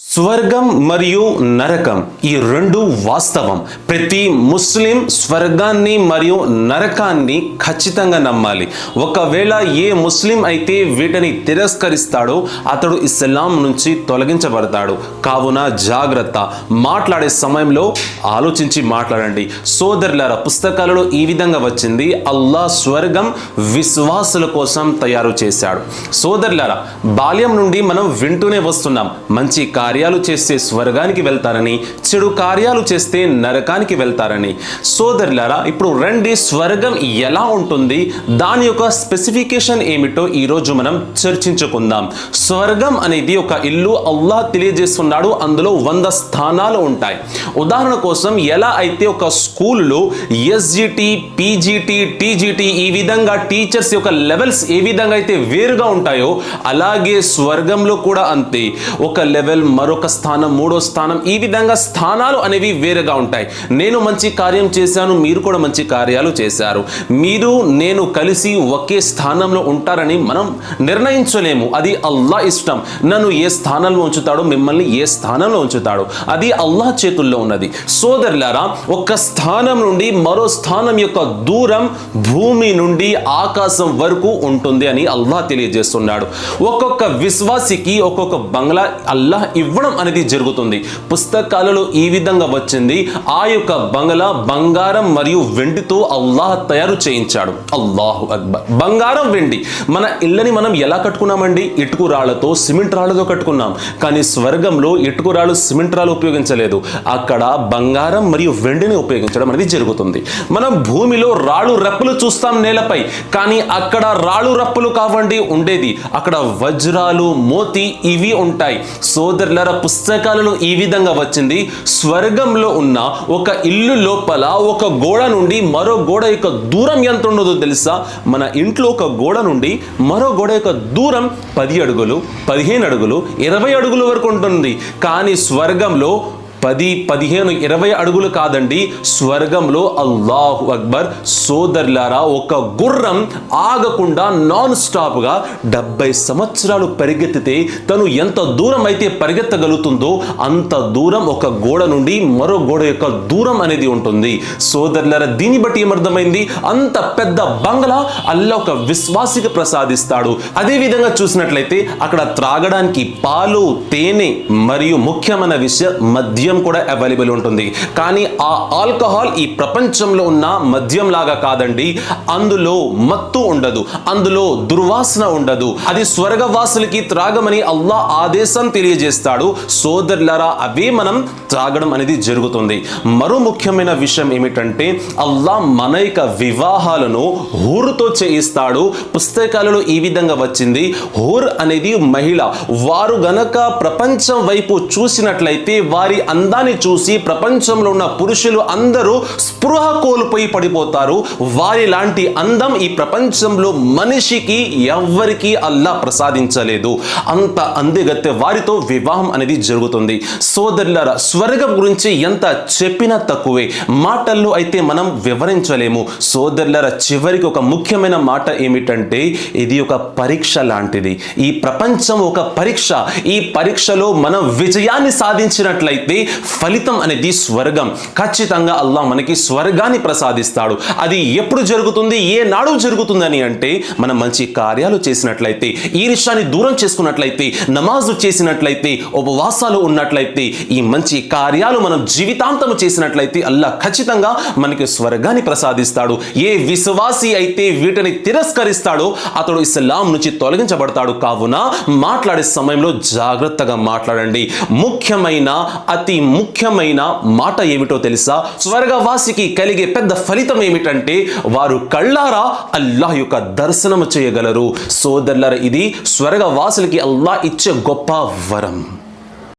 స్వర్గం మరియు నరకం ఈ రెండు వాస్తవం. ప్రతి ముస్లిం స్వర్గాన్ని మరియు నరకాన్ని ఖచ్చితంగా నమ్మాలి. ఒకవేళ ఏ ముస్లిం అయితే వీటిని తిరస్కరిస్తాడో అతడు ఇస్లాం నుంచి తొలగించబడతాడు. కావున జాగ్రత్త. మాట్లాడే సమయంలో ఆలోచించి మాట్లాడండి. సోదరులార పుస్తకాలలో ఈ విధంగా వచ్చింది. అల్లా స్వర్గం విశ్వాసుల కోసం తయారు చేశాడు. సోదరులార బాల్యం నుండి మనం వింటూనే వస్తున్నాం. మంచి కార్యాలు చేస్తే స్వర్గానికి వెళ్తారని చెడు కార్యాలు చేస్తే నరకానికి వెళ్తారని. సోదరులారా ఇప్పుడు రండి స్వర్గం ఎలా ఉంటుంది? దాని యొక్క స్పెసిఫికేషన్ ఏమిటో ఈరోజు మనం చర్చించుకుందాం. స్వర్గం అనేది ఒక ఇల్లు అల్లా తెలియజేస్తున్నాడు. అందులో వంద స్థానాలు ఉంటాయి. ఉదాహరణ కోసం ఎలా అయితే ఒక స్కూల్లో ఎస్జిటి పీజీటీ టీజీటీ ఈ విధంగా టీచర్స్ యొక్క లెవెల్స్ ఏ విధంగా అయితే వేరుగా ఉంటాయో అలాగే స్వర్గంలో కూడా అంతే. ఒక లెవెల్ మరొక స్థానం మూడో స్థానం ఈ విధంగా స్థానాలు అనేవి వేరుగా ఉంటాయి. నేను మంచి కార్యం చేశాను మీరు కూడా మంచి కార్యాలు చేశారు. మీరు నేను కలిసి ఒకే స్థానంలో ఉంటారని మనం నిర్ణయించలేము. అది అల్లా ఇష్టం. నన్ను ఏ స్థానంలో ఉంచుతాడో మిమ్మల్ని ఏ స్థానంలో ఉంచుతాడు. అది అల్లాహ్ చేతుల్లో ఉన్నది. సోదరులారా ఒక స్థానం నుండి మరో స్థానం యొక్క దూరం భూమి నుండి ఆకాశం వరకు ఉంటుంది అని అల్లాహ్ తెలియజేస్తున్నాడు. ఒక్కొక్క విశ్వాసికి ఒక్కొక్క బంగ్లా అల్లాహ్ ఇవ్వడం అనేది జరుగుతుంది. పుస్తకాలలో ఈ విధంగా వచ్చింది. ఆ యొక్క బంగ్లా బంగారం మరియు వెండితో అల్లాహ్ తయారు చేయించాడు. అల్లాహు అక్బర్. బంగారం వెండి. మన ఇళ్ళని మనం ఎలా కట్టుకున్నామండి? ఇటుకు రాళ్ళతో సిమెంట్ రాళ్ళతో కట్టుకున్నాం. కానీ స్వర్గంలో ఇటుకు రాళ్ళు సిమెంట్ రాళ్ళు ఉపయోగించలేదు. అక్కడ బంగారం మరియు వెండిని ఉపయోగించడం అనేది జరుగుతుంది. మనం భూమిలో రాళ్ళు రప్పులు చూస్తాం నేలపై. కానీ అక్కడ రాళ్ళు రప్పులు కావండి ఉండేది. అక్కడ వజ్రాలు మోతి ఇవి ఉంటాయి. సోదరులర పుస్తకాలలో ఈ విధంగా వచ్చింది. స్వర్గంలో ఉన్న ఒక ఇల్లు లోపల ఒక గోడ నుండి మరో గోడ యొక్క దూరం ఎంత ఉండదో తెలుసా? మన ఇంట్లో ఒక గోడ నుండి మరో గోడ యొక్క దూరం పది అడుగులు పదిహేను అడుగులు ఇరవై అడుగుల వరకు ఉంటుంది. కానీ స్వర్గంలో పది పదిహేను ఇరవై అడుగులు కాదండి స్వర్గంలో అల్లాహు అక్బర్ సోదరులారా ఒక గుర్రం ఆగకుండా నాన్ స్టాప్గా డెబ్బై సంవత్సరాలు పరిగెత్తితే తను ఎంత దూరం అయితే పరిగెత్తగలుగుతుందో అంత దూరం ఒక గోడ నుండి మరో గోడ యొక్క దూరం అనేది ఉంటుంది. సోదరులారా దీన్ని బట్టి ఏమర్థమైంది? అంత పెద్ద బంగ్లా అల్లా ఒక విశ్వాసికి ప్రసాదిస్తాడు. అదే విధంగా చూసినట్లయితే అక్కడ త్రాగడానికి పాలు తేనె మరియు ముఖ్యమైన విషయం మద్యం కూడా అవైలబుల్ ఉంటుంది. కానీ ఆ ఆల్కహాల్ ఈ ప్రపంచంలో ఉన్న మద్యం లాగా కాదండి అందులో మత్తు ఉండదు అందులో దుర్వాసన ఉండదు. అది స్వర్గవాసులకి త్రాగమని అల్లా ఆదేశం తెలియజేస్తాడు. సోదరులరా అవే మనం త్రాగడం అనేది జరుగుతుంది. మరో ముఖ్యమైన విషయం ఏమిటంటే అల్లా మన యొక్క వివాహాలను హూరుతో చేయిస్తాడు. పుస్తకాలలో ఈ విధంగా వచ్చింది. హూర్ అనేది మహిళ. వారు గనక ప్రపంచం వైపు చూసినట్లయితే వారి అందాన్ని చూసి ప్రపంచంలో ఉన్న పురుషులు అందరూ స్పృహ కోల్పోయి పడిపోతారు. వారి లాంటి అందం ఈ ప్రపంచంలో మనిషికి ఎవ్వరికి అల్లా ప్రసాదించలేదు. అంత అందగత్తె వారితో వివాహం అనేది జరుగుతుంది. సోదరులారా స్వర్గం గురించి ఎంత చెప్పినా తక్కువే. మాటల్లో అయితే మనం వివరించలేము. సోదరులారా చివరికి ఒక ముఖ్యమైన మాట ఏమిటంటే ఇది ఒక పరీక్ష లాంటిది. ఈ ప్రపంచం ఒక పరీక్ష. ఈ పరీక్షలో మనం విజయాన్ని సాధించినట్లయితే ఫలితం అనేది స్వర్గం. ఖచ్చితంగా అల్లా మనకి స్వర్గాన్ని ప్రసాదిస్తాడు. అది ఎప్పుడు జరుగుతుంది? ఏ నాడు జరుగుతుందని అంటే మనం మంచి కార్యాలు చేసినట్లయితే ఈ విషయాన్ని దూరం చేసుకున్నట్లయితే నమాజు చేసినట్లయితే ఉపవాసాలు ఉన్నట్లయితే ఈ మంచి కార్యాలు మనం జీవితాంతం చేసినట్లయితే అల్లా ఖచ్చితంగా మనకి స్వర్గాన్ని ప్రసాదిస్తాడు. ఏ విశ్వాసి అయితే వీటిని తిరస్కరిస్తాడో అతడు ఇస్లాం నుంచి తొలగించబడతాడు. కావున మాట్లాడే సమయంలో జాగ్రత్తగా మాట్లాడండి. ముఖ్యమైన అతి ముఖ్యమైన మాట ఏమిటో తెలుసా? స్వర్గవాసికి కలిగే పెద్ద ఫలితం ఏమిటంటే వారు కళ్ళారా అల్లాహ్ యొక్క దర్శనం చేయగలరు. సోదరులర ఇది స్వర్గవాసులకి అల్లాహ్ ఇచ్చే గొప్ప వరం.